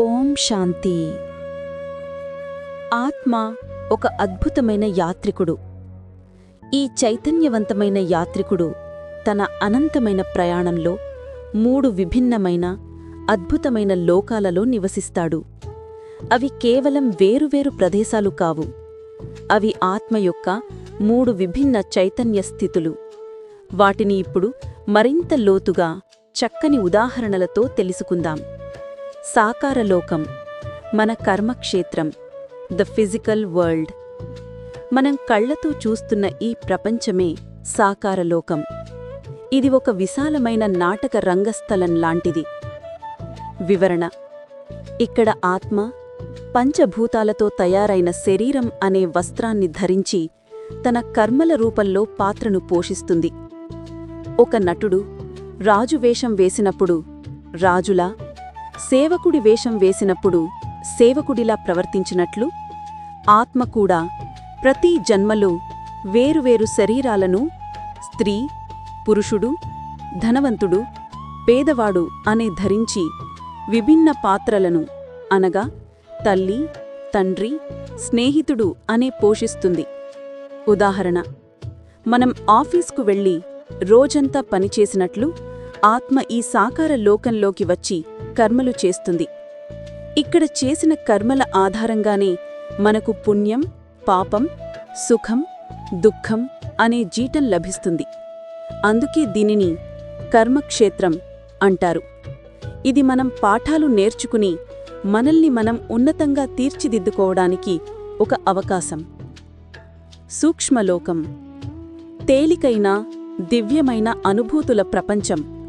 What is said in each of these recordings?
ఓం శాంతి. ఆత్మ ఒక అద్భుతమైన యాత్రికుడు. ఈ చైతన్యవంతమైన యాత్రికుడు తన అనంతమైన ప్రయాణంలో మూడు విభిన్నమైన అద్భుతమైన లోకాలలో నివసిస్తాడు. అవి కేవలం వేరువేరు ప్రదేశాలు కావు. అవి ఆత్మ యొక్క మూడు విభిన్న చైతన్య స్థితులు. వాటిని ఇప్పుడు మరింత లోతుగా చక్కని ఉదాహరణలతో తెలుసుకుందాం. సాకారలోకం మన కర్మక్షేత్రం ద ఫిజికల్ వరల్డ్ మనం కళ్ళతో చూస్తున్న ఈ ప్రపంచమే సాకారలోకం. ఇది ఒక విశాలమైన నాటక రంగస్థలం లాంటిది. వివరణ ఇక్కడ ఆత్మ పంచభూతాలతో తయారైన శరీరం అనే వస్త్రాన్ని ధరించి తన కర్మల రూపంలో పాత్రను పోషిస్తుంది. ఒక నటుడు రాజు వేషం వేసినప్పుడు రాజులా సేవకుడి వేషం వేసినప్పుడు సేవకుడిలా ప్రవర్తించినట్లు ఆత్మ కూడా ప్రతి జన్మలో వేరువేరు శరీరాలను స్త్రీ పురుషుడు ధనవంతుడు పేదవాడు అనే ధరించి విభిన్న పాత్రలను అనగా తల్లి తండ్రి స్నేహితుడు అనే పోషిస్తుంది. ఉదాహరణ మనం ఆఫీస్కు వెళ్ళి రోజంతా పనిచేసినట్లు ఆత్మ ఈ సాకార లోకంలోకి వచ్చి కర్మలు చేస్తుంది. ఇక్కడ చేసిన కర్మల ఆధారంగానే మనకు పుణ్యం పాపం సుఖం దుఃఖం అనే జీతం లభిస్తుంది. అందుకే దీనిని కర్మక్షేత్రం అంటారు. ఇది మనం పాఠాలు నేర్చుకుని మనల్ని మనం ఉన్నతంగా తీర్చిదిద్దుకోవడానికి ఒక అవకాశం. సూక్ష్మలోకం తేలికైన దివ్యమైన అనుభూతుల ప్రపంచం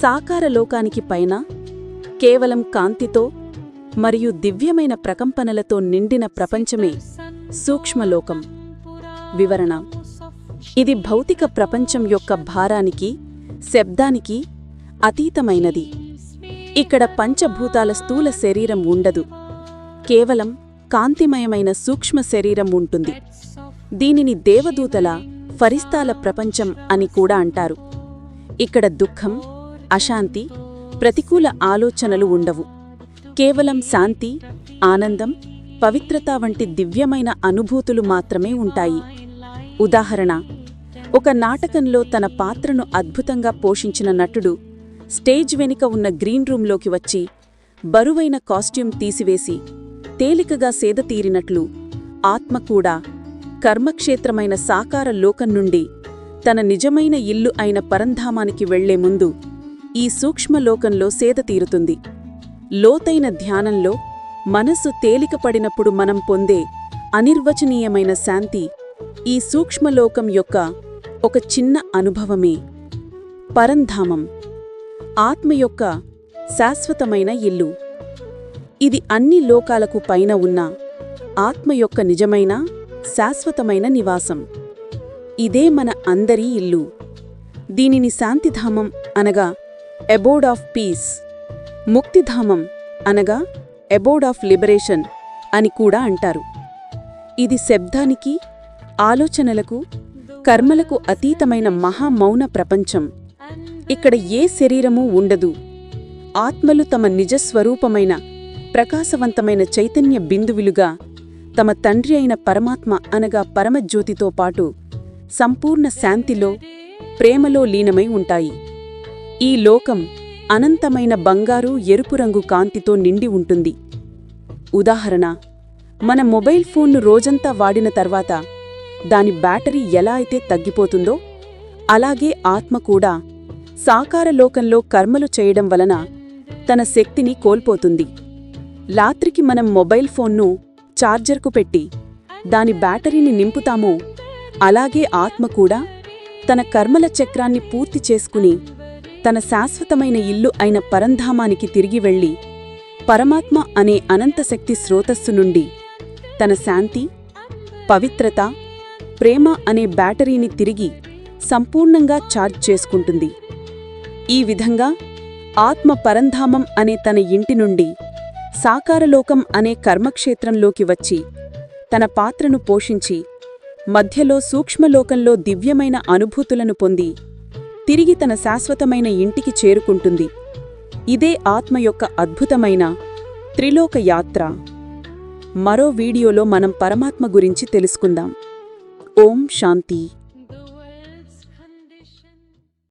సాకార లోకానికి పైన కేవలం కాంతితో మరియు దివ్యమైన ప్రకంపనలతో నిండిన ప్రపంచమే సూక్ష్మలోకం. వివరణ. ఇది భౌతిక ప్రపంచం యొక్క భారానికి శబ్దానికి అతీతమైనది. ఇక్కడ పంచభూతాల స్థూల శరీరం ఉండదు. కేవలం కాంతిమయమైన సూక్ష్మ శరీరం ఉంటుంది. దీనిని దేవదూతల ఫరిస్తాల ప్రపంచం అని కూడా అంటారు. ఇక్కడ దుఃఖం అశాంతి ప్రతికూల ఆలోచనలు ఉండవు. కేవలం శాంతి ఆనందం పవిత్రత వంటి దివ్యమైన అనుభూతులు మాత్రమే ఉంటాయి. ఉదాహరణ ఒక నాటకంలో తన పాత్రను అద్భుతంగా పోషించిన నటుడు స్టేజ్ వెనుక ఉన్న గ్రీన్ రూంలోకి వచ్చి బరువైన కాస్ట్యూమ్ తీసివేసి తేలికగా సేద తీరినట్లు ఆత్మ కూడా కర్మక్షేత్రమైన సాకార లోకం నుండి తన నిజమైన ఇల్లు అయిన పరంధామానికి వెళ్ళే ముందు ఈ సూక్ష్మలోకంలో సేద తీరుతుంది. లోతైన ధ్యానంలో మనస్సు తేలికపడినప్పుడు మనం పొందే అనిర్వచనీయమైన శాంతి ఈ సూక్ష్మలోకం యొక్క ఒక చిన్న అనుభవమే. పరంధామం. ఆత్మ యొక్క శాశ్వతమైన ఇల్లు. ఇది అన్ని లోకాలకు పైన ఉన్న ఆత్మ యొక్క నిజమైన శాశ్వతమైన నివాసం. ఇదే మన అందరి ఇల్లు. దీనిని శాంతిధామం అనగా ఎబోర్డ్ ఆఫ్ పీస్. ముక్తిధామం అనగా ఎబోర్డ్ ఆఫ్ లిబరేషన్ అని కూడా అంటారు. ఇది శబ్దానికి ఆలోచనలకు కర్మలకు అతీతమైన మహామౌన ప్రపంచం. ఇక్కడ ఏ శరీరమూ ఉండదు. ఆత్మలు తమ నిజస్వరూపమైన ప్రకాశవంతమైన చైతన్య బిందువులుగా తమ తండ్రి అయిన పరమాత్మ అనగా పరమజ్యోతితో పాటు సంపూర్ణ శాంతిలో ప్రేమలో లీనమై ఉంటాయి. ఈ లోకం అనంతమైన బంగారు ఎరుపు రంగు కాంతితో నిండి ఉంటుంది. ఉదాహరణ మన మొబైల్ ఫోన్ను రోజంతా వాడిన తర్వాత దాని బ్యాటరీ ఎలా అయితే తగ్గిపోతుందో అలాగే ఆత్మ కూడా సాకార లోకంలో కర్మలు చేయడం వలన తన శక్తిని కోల్పోతుంది. రాత్రికి మనం మొబైల్ ఫోన్ను చార్జర్కు పెట్టి దాని బ్యాటరీని నింపుతామో అలాగే ఆత్మ కూడా తన కర్మల చక్రాన్ని పూర్తి చేసుకుని తన శాశ్వతమైన ఇల్లు అయిన పరంధామానికి తిరిగి వెళ్ళి పరమాత్మ అనే అనంతశక్తి స్రోతస్సు నుండి తన శాంతి పవిత్రత ప్రేమ అనే బ్యాటరీని తిరిగి సంపూర్ణంగా ఛార్జ్ చేసుకుంటుంది. ఈ విధంగా ఆత్మ పరంధామం అనే తన ఇంటి నుండి సాకారలోకం అనే కర్మక్షేత్రంలోకి వచ్చి తన పాత్రను పోషించి మధ్యలో సూక్ష్మలోకంలో దివ్యమైన అనుభూతులను పొంది తిరిగి తన శాశ్వతమైన ఇంటికి చేరుకుంటుంది. ఇదే ఆత్మ యొక్క అద్భుతమైన త్రిలోక యాత్ర. మరో వీడియోలో మనం పరమాత్మ గురించి తెలుసుకుందాం. ఓం శాంతి.